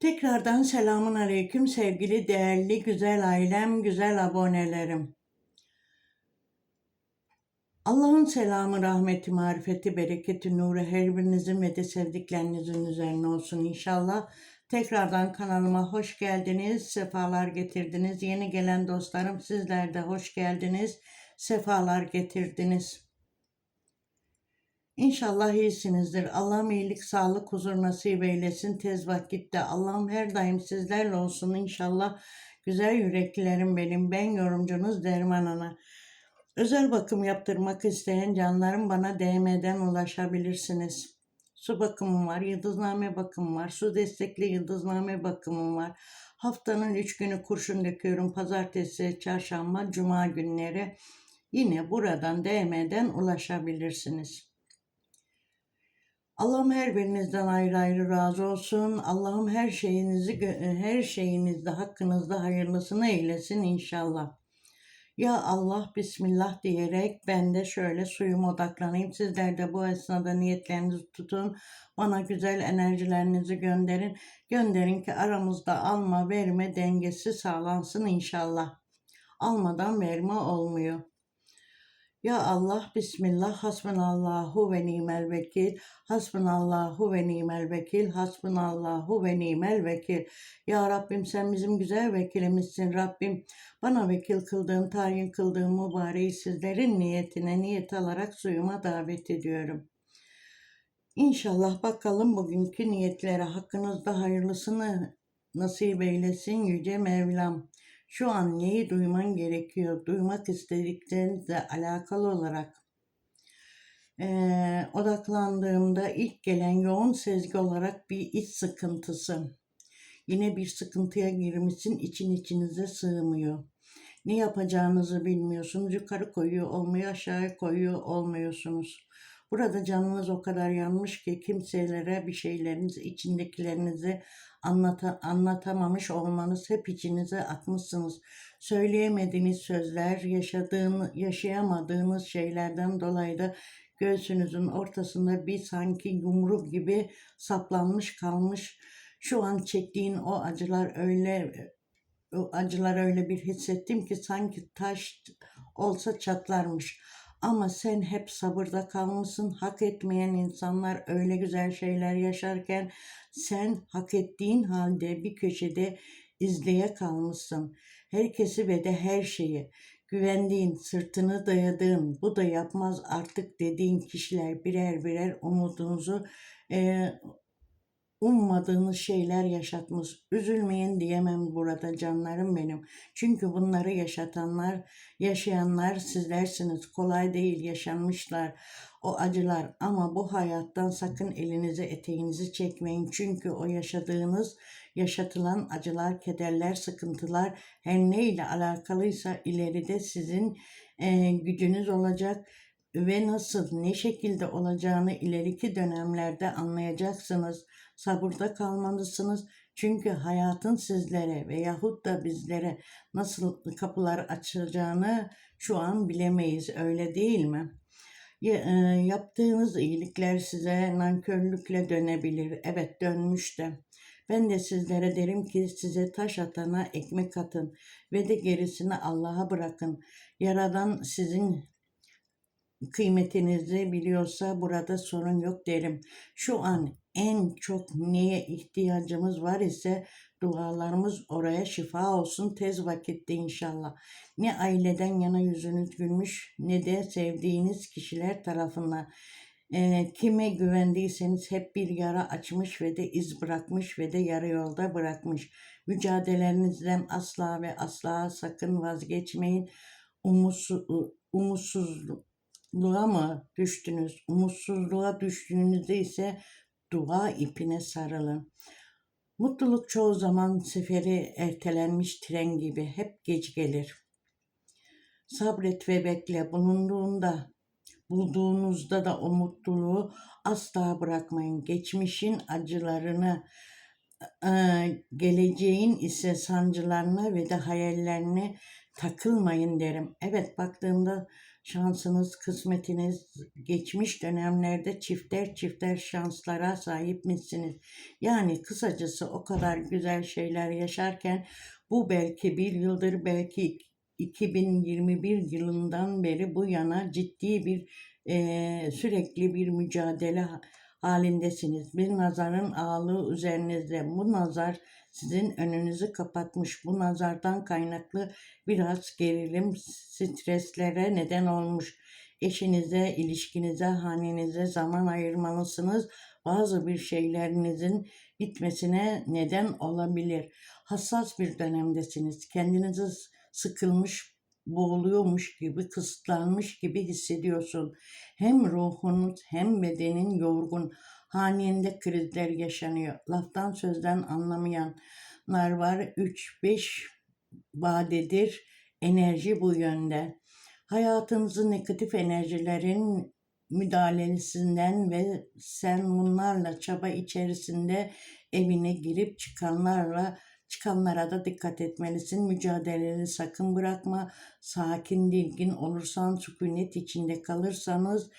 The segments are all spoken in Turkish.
Tekrardan selamun aleyküm sevgili değerli güzel ailem, güzel abonelerim. Allah'ın selamı, rahmeti, marifeti, bereketi, nuru her birinizin ve de sevdiklerinizin üzerine olsun inşallah. Tekrardan kanalıma hoş geldiniz, sefalar getirdiniz. Yeni gelen dostlarım sizler de hoş geldiniz, sefalar getirdiniz. İnşallah iyisinizdir. Allah'ım iyilik, sağlık, huzur nasip eylesin tez vakitte. Allah'ım her daim sizlerle olsun inşallah. Güzel yüreklilerim benim. Ben yorumcunuz Derman Ana. Özel bakım yaptırmak isteyen canlarım bana DM'den ulaşabilirsiniz. Su bakımım var, yıldızname bakımım var, su destekli yıldızname bakımım var. Haftanın üç günü kurşun döküyorum. Pazartesi, çarşamba, cuma günleri. Yine buradan DM'den ulaşabilirsiniz. Allah'ım her birinizden ayrı ayrı razı olsun. Allah'ım her şeyinizi gö- her şeyinizde hakkınızda hayırlısını eylesin inşallah. Ya Allah Bismillah diyerek ben de şöyle suyuma odaklanayım. Sizler de bu esnada niyetlerinizi tutun. Bana güzel enerjilerinizi gönderin. Gönderin ki aramızda alma verme dengesi sağlansın inşallah. Almadan verme olmuyor. Ya Allah, Bismillah, Hasbunallahu ve nimel vekil, Hasbunallahu ve nimel vekil, Hasbunallahu ve nimel vekil. Ya Rabbim sen bizim güzel vekilimizsin Rabbim. Bana vekil kıldığın, tayin kıldığın mübareği sizlerin niyetine niyet alarak suyuma davet ediyorum. İnşallah bakalım bugünkü niyetlere hakkınızda hayırlısını nasip eylesin Yüce Mevlam şu an neyi duyman gerekiyor, duymak istediklerinizle alakalı olarak eee, odaklandığımda ilk gelen yoğun sezgi olarak bir iç sıkıntısı. Yine bir sıkıntıya girmişsin, için içinize sığmıyor. Ne yapacağınızı bilmiyorsunuz, yukarı koyuyor olmuyor, aşağıya koyuyor olmuyorsunuz. Burada canınız o kadar yanmış ki kimselere bir şeylerinizi, içindekilerinizi anlata, anlatamamış olmanız hep içinize atmışsınız. Söyleyemediğiniz sözler, yaşadığın, yaşayamadığınız şeylerden dolayı da göğsünüzün ortasında bir sanki yumruk gibi saplanmış kalmış. Şu an çektiğin o acılar öyle o acılar öyle bir hissettim ki sanki taş olsa çatlarmış. Ama sen hep sabırda kalmışsın. Hak etmeyen insanlar öyle güzel şeyler yaşarken sen hak ettiğin halde bir köşede izleye kalmışsın. Herkesi ve de her şeyi güvendiğin, sırtını dayadığın, bu da yapmaz artık dediğin kişiler birer birer umudunuzu e, ummadığınız şeyler yaşatmış. Üzülmeyin diyemem burada canlarım benim. Çünkü bunları yaşatanlar, yaşayanlar sizlersiniz. Kolay değil yaşanmışlar o acılar ama bu hayattan sakın elinizi eteğinizi çekmeyin. Çünkü o yaşadığınız, yaşatılan acılar, kederler, sıkıntılar her ne ile alakalıysa ileride sizin e, gücünüz olacak ve nasıl, ne şekilde olacağını ileriki dönemlerde anlayacaksınız. Sabırda kalmalısınız. Çünkü hayatın sizlere veyahut da bizlere nasıl kapılar açacağını şu an bilemeyiz. Öyle değil mi? E, Yaptığınız iyilikler size nankörlükle dönebilir. Evet dönmüş de. Ben de sizlere derim ki size taş atana ekmek atın ve de gerisini Allah'a bırakın. Yaradan sizin kıymetinizi biliyorsa burada sorun yok derim. Şu an en çok neye ihtiyacımız var ise dualarımız oraya şifa olsun tez vakitte inşallah. Ne aileden yana yüzünüz gülmüş ne de sevdiğiniz kişiler tarafından. Ee, kime güvendiyseniz hep bir yara açmış ve de iz bırakmış ve de yarı yolda bırakmış. Mücadelelerinizden asla ve asla sakın vazgeçmeyin. Umutsuz, umutsuzluğa mı düştünüz? Umutsuzluğa düştüğünüzde ise dua ipine sarılın. Mutluluk çoğu zaman seferi ertelenmiş tren gibi hep geç gelir. Sabret ve bekle bulunduğunda, bulduğunuzda da o mutluluğu asla bırakmayın. Geçmişin acılarını, eee, geleceğin ise sancılarına ve de hayallerine takılmayın derim. Evet baktığımda şansınız, kısmetiniz geçmiş dönemlerde çifter çifter şanslara sahip misiniz? Yani kısacası o kadar güzel şeyler yaşarken bu belki bir yıldır belki 2021 yılından beri bu yana ciddi bir eee, sürekli bir mücadele ha- halindesiniz. Bir nazarın ağırlığı üzerinizde. Bu nazar sizin önünüzü kapatmış. Bu nazardan kaynaklı biraz gerilim, streslere neden olmuş. Eşinize, ilişkinize, hanenize zaman ayırmalısınız. Bazı bir şeylerinizin bitmesine neden olabilir. Hassas bir dönemdesiniz. Kendinizi sıkılmış, boğuluyormuş gibi, kısıtlanmış gibi hissediyorsun. Hem ruhunuz hem bedenin yorgun. Hanende krizler yaşanıyor. Laftan sözden anlamayanlar var. 3-5 vadedir. Enerji bu yönde. Hayatınızı negatif enerjilerin müdahalesinden ve sen bunlarla çaba içerisinde evine girip çıkanlarla çıkanlara da dikkat etmelisin. Mücadeleni sakın bırakma. Sakin, dilgin olursan, sükunet içinde kalırsanız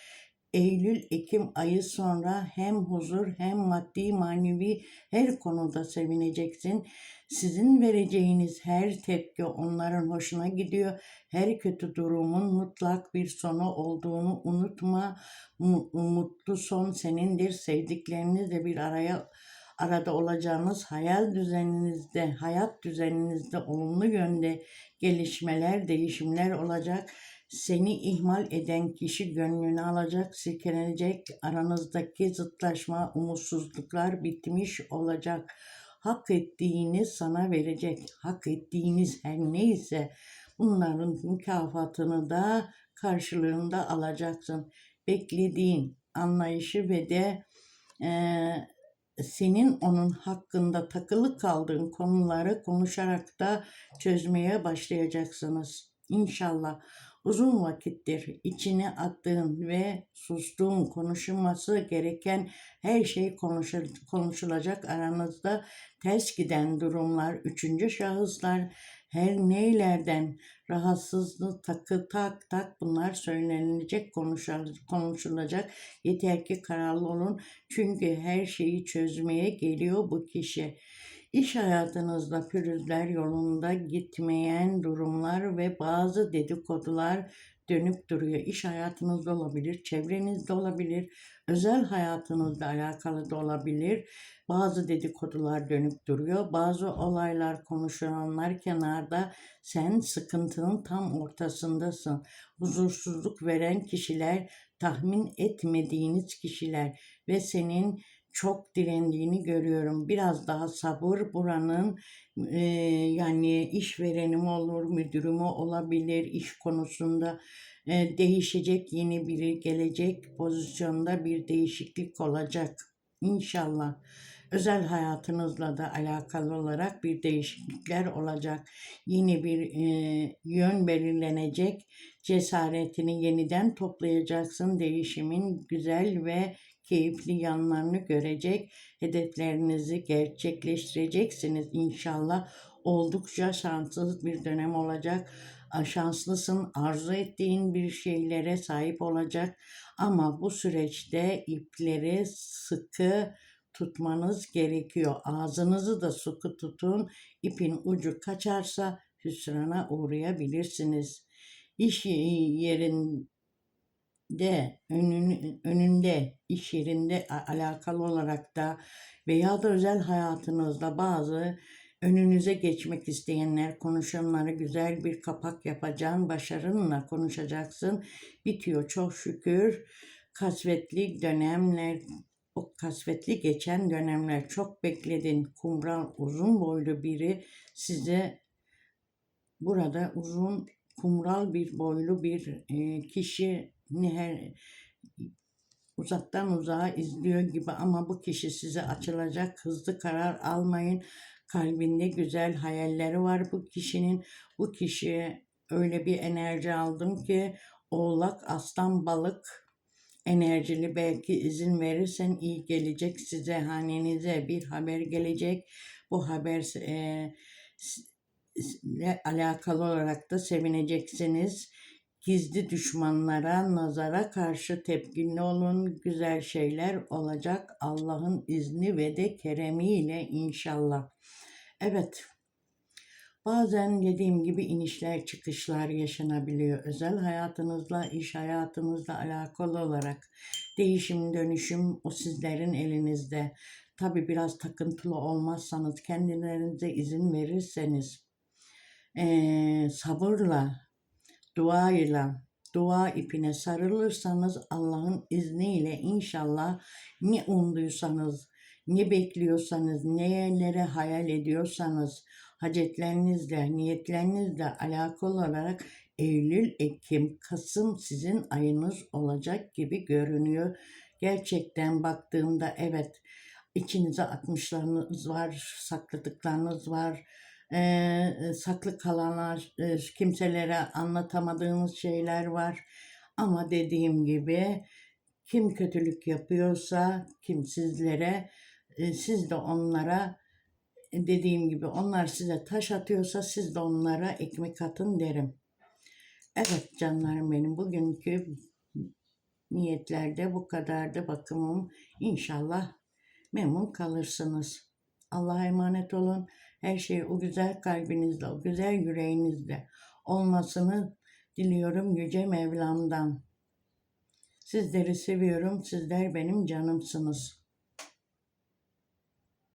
Eylül-Ekim ayı sonra hem huzur hem maddi manevi her konuda sevineceksin. Sizin vereceğiniz her tepki onların hoşuna gidiyor. Her kötü durumun mutlak bir sonu olduğunu unutma. Mu- Mutlu son senindir. Sevdiklerinizle bir araya arada olacağınız hayal düzeninizde, hayat düzeninizde olumlu yönde gelişmeler, değişimler olacak. Seni ihmal eden kişi gönlünü alacak, silkelenecek. Aranızdaki zıtlaşma, umutsuzluklar bitmiş olacak. Hak ettiğini sana verecek. Hak ettiğiniz her neyse bunların mükafatını da karşılığında alacaksın. Beklediğin anlayışı ve de eee, senin onun hakkında takılı kaldığın konuları konuşarak da çözmeye başlayacaksınız. İnşallah uzun vakittir içine attığın ve sustuğun konuşulması gereken her şey konuşul- konuşulacak aranızda ters giden durumlar, üçüncü şahıslar, her neylerden rahatsızlık, takı, tak tak bunlar söylenilecek, konuşul- konuşulacak. Yeter ki kararlı olun. Çünkü her şeyi çözmeye geliyor bu kişi. İş hayatınızda pürüzler yolunda gitmeyen durumlar ve bazı dedikodular dönüp duruyor. İş hayatınızda olabilir, çevrenizde olabilir, özel hayatınızla alakalı da olabilir. Bazı dedikodular dönüp duruyor. Bazı olaylar konuşulanlar kenarda sen sıkıntının tam ortasındasın. Huzursuzluk veren kişiler, tahmin etmediğiniz kişiler ve senin çok direndiğini görüyorum. Biraz daha sabır buranın e, yani işverenim olur, müdürümü olabilir iş konusunda e, değişecek yeni biri gelecek pozisyonda bir değişiklik olacak. İnşallah özel hayatınızla da alakalı olarak bir değişiklikler olacak. Yeni bir e, yön belirlenecek. Cesaretini yeniden toplayacaksın. Değişimin güzel ve keyifli yanlarını görecek. Hedeflerinizi gerçekleştireceksiniz inşallah. Oldukça şanslı bir dönem olacak. Şanslısın, arzu ettiğin bir şeylere sahip olacak. Ama bu süreçte ipleri sıkı tutmanız gerekiyor. Ağzınızı da sıkı tutun. İpin ucu kaçarsa hüsrana uğrayabilirsiniz. İş yerinde önün, önünde, iş yerinde alakalı olarak da veya da özel hayatınızda bazı önünüze geçmek isteyenler, konuşanlara güzel bir kapak yapacaksın, başarınla konuşacaksın. Bitiyor çok şükür. Kasvetli dönemler, o kasvetli geçen dönemler çok bekledin. Kumral uzun boylu biri size burada uzun kumral bir boylu bir e, kişi her uzaktan uzağa izliyor gibi ama bu kişi size açılacak. Hızlı karar almayın. Kalbinde güzel hayalleri var bu kişinin. Bu kişiye öyle bir enerji aldım ki oğlak, aslan, balık enerjili belki izin verirsen iyi gelecek size hanenize bir haber gelecek. Bu haber e, alakalı olarak da sevineceksiniz. Gizli düşmanlara, nazara karşı tepkili olun. Güzel şeyler olacak Allah'ın izni ve de keremiyle inşallah. Evet, Bazen dediğim gibi inişler çıkışlar yaşanabiliyor. Özel hayatınızla, iş hayatınızla alakalı olarak değişim dönüşüm o sizlerin elinizde. Tabi biraz takıntılı olmazsanız, kendilerinize izin verirseniz, eee, sabırla, duayla, dua ipine sarılırsanız Allah'ın izniyle inşallah ne umduysanız, ne bekliyorsanız, nelere hayal ediyorsanız, hacetlerinizle, niyetlerinizle alakalı olarak Eylül, Ekim, Kasım sizin ayınız olacak gibi görünüyor. Gerçekten baktığımda evet içinize atmışlarınız var, sakladıklarınız var. Ee, saklı kalanlar, e, kimselere anlatamadığınız şeyler var. Ama dediğim gibi kim kötülük yapıyorsa, kim sizlere, e, siz de onlara dediğim gibi onlar size taş atıyorsa siz de onlara ekmek atın derim. Evet canlarım benim bugünkü niyetlerde bu kadardı bakımım. İnşallah memnun kalırsınız. Allah'a emanet olun. Her şey o güzel kalbinizde, o güzel yüreğinizde olmasını diliyorum Yüce Mevlam'dan. Sizleri seviyorum. Sizler benim canımsınız.